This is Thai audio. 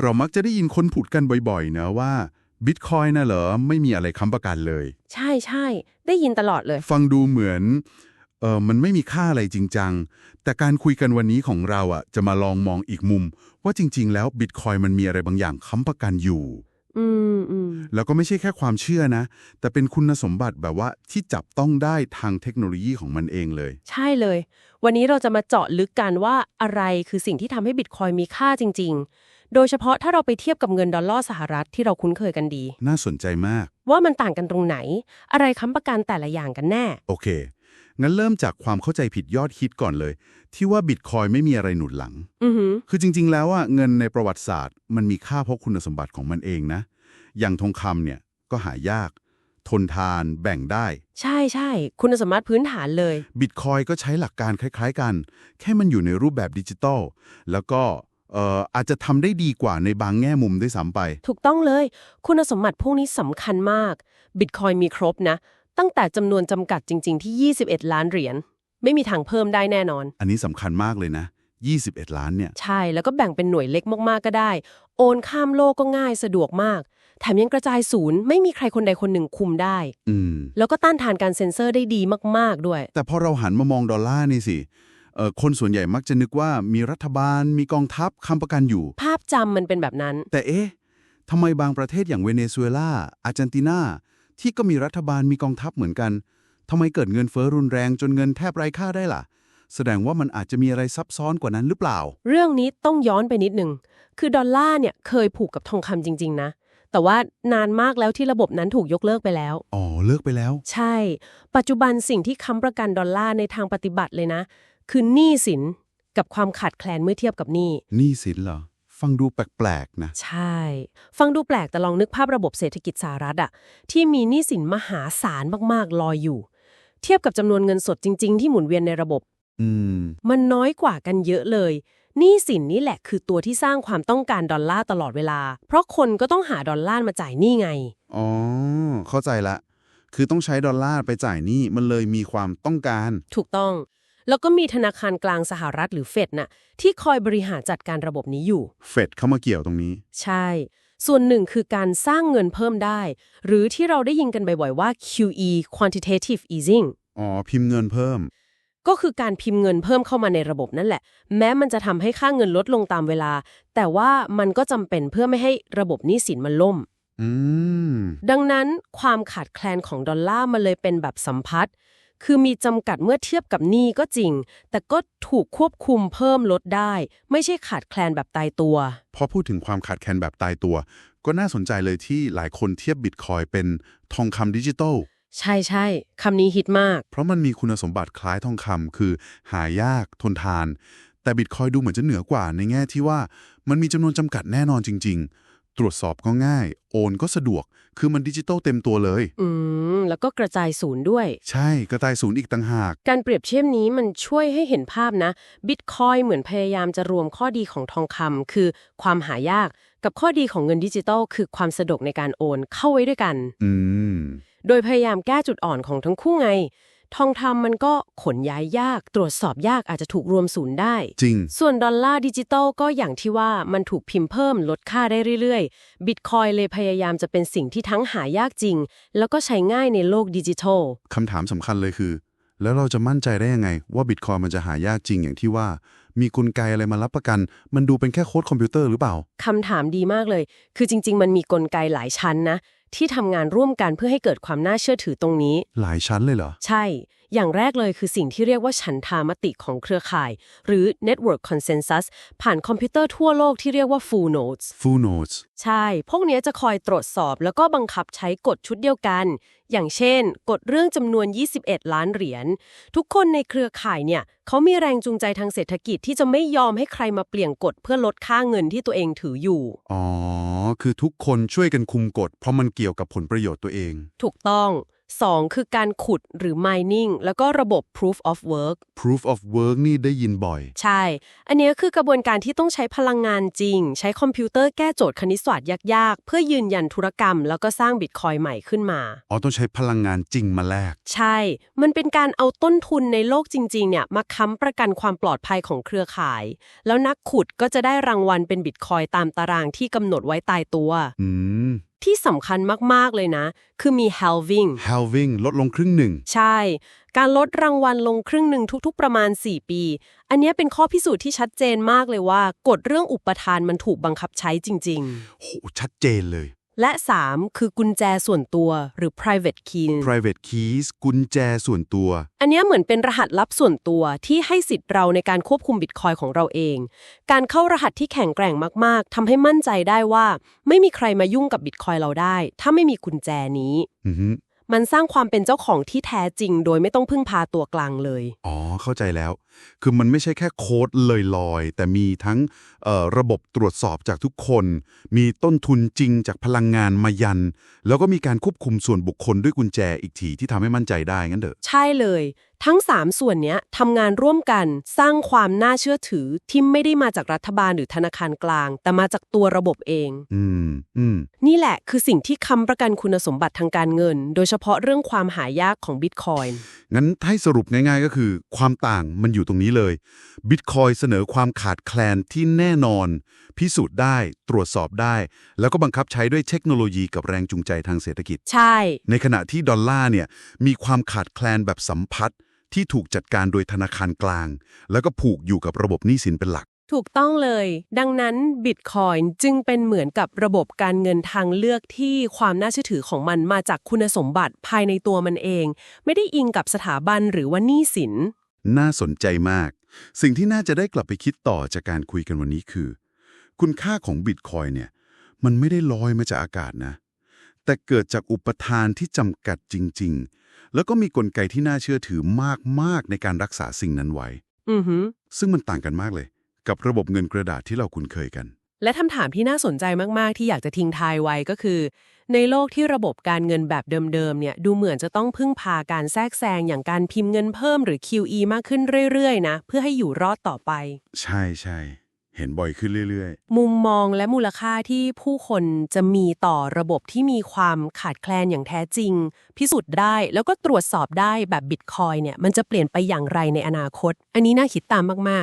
เรามักจะได้ยินคนพูดกันบ่อยๆนะว่าบิตคอยน่ะเหรอ ไม่มีอะไรค้ำประกันเลย ใช่ใช่ได้ยินตลอดเลย ฟังดูเหมือนเออมันไม่มีค่าอะไรจริงจัง แต่การคุยกันวันนี้ของเราอะจะมาลองมองอีกมุม ว่าจริง ๆ แล้วบิตคอยมันมีอะไรบางอย่างค้ำประกันอยู่ อืมอืมแล้วก็ไม่ใช่แค่ความเชื่อนะ แต่เป็นคุณสมบัติแบบว่าที่จับต้องได้ทางเทคโนโลยีของมันเองเลย ใช่เลย วันนี้เราจะมาเจาะลึกกันว่าอะไรคือสิ่งที่ทำให้บิตคอยมีค่าจริง ๆ โดยเฉพาะถ้าเราไปเทียบกับเงินดอลลาร์สหรัฐที่เราคุ้นเคยกันดี น่าสนใจมาก ว่ามันต่างกันตรงไหน อะไรค้ำประกันแต่ละอย่างกันแน่ โอเค งั้นเริ่มจากความเข้าใจผิดยอดฮิตก่อนเลย ที่ว่าบิตคอยไม่มีอะไรหนุนหลัง อือหือ คือจริง ๆ แล้วอะเงินในประวัติศาสตร์ มันมีค่าเพราะคุณสมบัติของมันเองนะ อย่างทองคำเนี่ยก็หายาก ทนทาน แบ่งได้ ใช่ใช่ คุณสมบัติพื้นฐานเลย บิตคอยก็ใช้หลักการคล้าย ๆ กัน แค่มันอยู่ในรูปแบบดิจิตอลแล้วก็เอ่ออาจจะทำได้ดีกว่าในบางแง่มุมด้วยซ้ำไป ถูกต้องเลย คุณสมบัติพวกนี้สำคัญมาก บิตคอยมีครบนะ ตั้งแต่จำนวนจำกัดจริง ๆที่ 21 ล้านเหรียญไม่มีทางเพิ่มได้แน่นอน อันนี้สำคัญมากเลยนะ 21 ล้านเนี่ย ใช่แล้วก็แบ่งเป็นหน่วยเล็กมากๆก็ได้ โอนข้ามโลกก็ง่ายสะดวกมาก แถมยังกระจายศูนย์ไม่มีใครคนใดคนหนึ่งคุมได้ อืม แล้วก็ต้านทานการเซ็นเซอร์ได้ดีมากๆด้วย แต่พอเราหันมามองดอลลาร์นี่สิเอ่อคนส่วนใหญ่มักจะนึกว่ามีรัฐบาล มีกองทัพค้ำประกันอยู่ ภาพจำมันเป็นแบบนั้น แต่เอ๊ะทำไมบางประเทศอย่างเวเนซุเอลาอาร์เจนตินา ที่ก็มีรัฐบาลมีกองทัพเหมือนกันทำไมเกิดเงินเฟ้อรุนแรงจนเงินแทบไร้ค่าได้ล่ะ แสดงว่ามันอาจจะมีอะไรซับซ้อนกว่านั้นหรือเปล่า เรื่องนี้ต้องย้อนไปนิดหนึ่งคือดอลลาร์เนี่ยเคยผูกกับทองคำจริง ๆ นะ แต่ว่านานมากแล้วที่ระบบนั้นถูกยกเลิกไปแล้ว อ๋อ เลิกไปแล้ว ใช่ ปัจจุบันสิ่งที่ค้ำประกันดอลลาร์ในทางปฏิบัติเลยนะ คือหนี้สินกับความขาดแคลนเมื่อเทียบกับหนี้หนี้สินเหรอ ฟังดูแปลกๆนะ ใช่ ฟังดูแปลกแต่ลองนึกภาพระบบเศรษฐกิจสหรัฐอะที่มีหนี้สินมหาศาลมากๆ ลอยอยู่ เทียบกับจำนวนเงินสดจริง ๆ ที่หมุนเวียนในระบบ อืม มันน้อยกว่ากันเยอะเลยหนี้สินนี่แหละคือตัวที่สร้างความต้องการดอลลาร์ตลอดเวลา เพราะคนก็ต้องหาดอลลาร์มาจ่ายหนี้ไง อ๋อ เข้าใจละ คือต้องใช้ดอลลาร์ไปจ่ายหนี้มันเลยมีความต้องการ ถูกต้อง แล้วก็มีธนาคารกลางสหรัฐหรือเฟดน่ะที่คอยบริหารจัดการระบบนี้อยู่ เฟดเข้ามาเกี่ยวตรงนี้ ใช่ ส่วนหนึ่งคือการสร้างเงินเพิ่มได้ หรือที่เราได้ยินกันบ่อยๆว่า QE quantitative easing อ๋อ พิมพ์เงินเพิ่ม ก็คือการพิมพ์เงินเพิ่มเข้ามาในระบบนั่นแหละ แม้มันจะทำให้ค่าเงินลดลงตามเวลา แต่ว่ามันก็จำเป็นเพื่อไม่ให้ระบบหนี้สินมันล่ม อืม ดังนั้นความขาดแคลนของดอลลาร์มันเลยเป็นแบบสัมพัทธ์ คือมีจำกัดเมื่อเทียบกับหนี้ก็จริง แต่ก็ถูกควบคุมเพิ่มลดได้ ไม่ใช่ขาดแคลนแบบตายตัว พอพูดถึงความขาดแคลนแบบตายตัว ก็น่าสนใจเลยที่หลายคนเทียบบิตคอยเป็นทองคำดิจิตอลใช่ใช่คำนี้ฮิตมาก เพราะมันมีคุณสมบัติคล้ายทองคำคือ หายากทนทาน แต่บิตคอยดูเหมือนจะเหนือกว่าในแง่ที่ว่ามันมีจำนวนจำกัดแน่นอนจริง ๆ ตรวจสอบก็ง่าย โอนก็สะดวก คือมันดิจิตอลเต็มตัวเลย อืม แล้วก็กระจายศูนย์ด้วย ใช่กระต่ายศูนย์อีกต่างหาก การเปรียบเทียบนี้มันช่วยให้เห็นภาพนะบิตคอยเหมือนพยายามจะรวมข้อดีของทองคำคือความหายากกับข้อดีของเงินดิจิตอลคือความสะดวกในการโอนเข้าไว้ด้วยกัน อืม โดยพยายามแก้จุดอ่อนของทั้งคู่ไง ทองคำมันก็ขนย้ายยาก ตรวจสอบยากอาจจะถูกรวมศูนย์ได้ จริง ส่วนดอลลาร์ดิจิตอลก็อย่างที่ว่ามันถูกพิมพ์เพิ่มลดค่าได้เรื่อยๆ บิตคอยเลยพยายามจะเป็นสิ่งที่ทั้งหายากจริง แล้วก็ใช้ง่ายในโลกดิจิทัลคำถามสำคัญเลยคือ แล้วเราจะมั่นใจได้ยังไง ว่าบิตคอยมันจะหายากจริงอย่างที่ว่า มีกลไกอะไรมารับประกัน มันดูเป็นแค่โค้ดคอมพิวเตอร์หรือเปล่าคำถามดีมากเลย คือจริง ๆ มันมีกลไกหลายชั้นนะ ที่ทำงานร่วมกันเพื่อให้เกิดความน่าเชื่อถือตรงนี้ หลายชั้นเลยเหรอ ใช่ อย่างแรกเลยคือสิ่งที่เรียกว่าฉันทามติของเครือข่าย หรือ Network Consensus ผ่านคอมพิวเตอร์ทั่วโลกที่เรียกว่า Full Nodes full notes ใช่ พวกเนี้ยจะคอยตรวจสอบแล้วก็บังคับใช้กฎชุดเดียวกัน อย่างเช่น กฎเรื่องจำนวน 21 ล้านเหรียญ ทุกคนในเครือข่ายเนี่ยเขามีแรงจูงใจทางเศรษฐกิจที่จะไม่ยอมให้ใครมาเปลี่ยนกฎเพื่อลดค่าเงินที่ตัวเองถืออยู่ อ๋อ คือทุกคนช่วยกันคุมกฎเพราะมันเกี่ยวกับผลประโยชน์ตัวเอง ถูกต้อง 2 คือการขุดหรือ mining แล้วก็ระบบ proof of work proof of work นี่ได้ยินบ่อย ใช่ อันเนี้ยคือกระบวนการที่ต้องใช้พลังงานจริง ใช้คอมพิวเตอร์แก้โจทย์คณิตศาสตร์ยากๆ เพื่อยืนยันธุรกรรม แล้วก็สร้างบิตคอยน์ใหม่ขึ้นมา อ๋อ ต้องใช้พลังงานจริงมาแลก ใช่ มันเป็นการเอาต้นทุนในโลกจริงๆเนี่ยมาค้ำประกันความปลอดภัยของเครือข่าย แล้วนักขุดก็จะได้รางวัลเป็นบิตคอยน์ตามตารางที่กำหนดไว้ตายตัว อืม ที่สำคัญมาก ๆ เลยนะ คือมี halving halving ลดลงครึ่งหนึ่ง ใช่ การลดรางวัลลงครึ่งหนึ่งทุก ๆ ประมาณ 4 ปี อันเนี้ยเป็นข้อพิสูจน์ที่ชัดเจนมากเลยว่า กฎเรื่องอุปทานมันถูกบังคับใช้จริงโห ชัดเจนเลยๆ และ 3 คือกุญแจส่วนตัวหรือ private key private keys กุญแจส่วนตัว อันเนี้ยเหมือนเป็นรหัสลับส่วนตัวที่ให้สิทธิ์เราในการควบคุมบิตคอยของเราเอง การเข้ารหัสที่แข็งแกร่งมากๆ ทำให้มั่นใจได้ว่า ไม่มีใครมายุ่งกับบิตคอยเราได้ ถ้าไม่มีกุญแจนี้อือฮึ มันสร้างความเป็นเจ้าของที่แท้จริง โดยไม่ต้องพึ่งพาตัวกลางเลย อ๋อ เข้าใจแล้ว คือมันไม่ใช่แค่โค้ดลอยๆ แต่มีทั้งเอ่อระบบตรวจสอบจากทุกคน มีต้นทุนจริงจากพลังงานมายัน แล้วก็มีการควบคุมส่วนบุคคลด้วยกุญแจอีกทีที่ทำให้มั่นใจได้งั้นเถอะ ใช่เลยทั้ง 3 ส่วนเนี้ยทำงานร่วมกันสร้างความน่าเชื่อถือที่ไม่ได้มาจากรัฐบาลหรือธนาคารกลาง แต่มาจากตัวระบบเอง อืมอืมนี่แหละคือสิ่งที่ค้ำประกันคุณสมบัติทางการเงิน โดยเฉพาะเรื่องความหายากของบิตคอยน์งั้นให้สรุปง่ายๆก็คือ ความต่างมันอยู่ตรงนี้เลยบิตคอยเสนอความขาดแคลนที่แน่นอน พิสูจน์ได้ตรวจสอบได้ แล้วก็บังคับใช้ด้วยเทคโนโลยีกับแรงจูงใจทางเศรษฐกิจ ใช่ ในขณะที่ดอลลาร์เนี่ยมีความขาดแคลนแบบสัมพัทธ์ ที่ถูกจัดการโดยธนาคารกลาง แล้วก็ผูกอยู่กับระบบหนี้สินเป็นหลัก ถูกต้องเลย ดังนั้นบิตคอยน์จึงเป็นเหมือนกับระบบการเงินทางเลือกที่ความน่าเชื่อถือของมันมาจากคุณสมบัติภายในตัวมันเอง ไม่ได้อิงกับสถาบันหรือว่าหนี้สิน น่าสนใจมาก สิ่งที่น่าจะได้กลับไปคิดต่อจากการคุยกันวันนี้คือ คุณค่าของบิตคอยน์เนี่ย มันไม่ได้ลอยมาจากอากาศนะ แต่เกิดจากอุปทานที่จำกัดจริง ๆ แล้วก็มีกลไกที่น่าเชื่อถือมาก ๆ ในการรักษาสิ่งนั้นไว้ อือหือซึ่งมันต่างกันมากเลย กับระบบเงินกระดาษที่เราคุ้นเคยกัน และคำถามที่น่าสนใจมาก ๆ ที่อยากจะทิ้งทายไว้ก็คือ ในโลกที่ระบบการเงินแบบเดิม ๆ เนี่ย ดูเหมือนจะต้องพึ่งพาการแทรกแซงอย่างการพิมพ์เงินเพิ่มหรือ QE มากขึ้นเรื่อย ๆ นะ เพื่อให้อยู่รอดต่อไป ใช่ใช่ เห็นบ่อยขึ้นเรื่อยมุมมองและมูลค่าที่ผู้คนจะมีต่อระบบที่มีความขาดแคลนอย่างแท้จริง พิสูจน์ได้แล้วก็ตรวจสอบได้แบบบิตคอยเนี่ยมันจะเปลี่ยนไปอย่างไรในอนาคต อันนี้น่าคิดตามมาก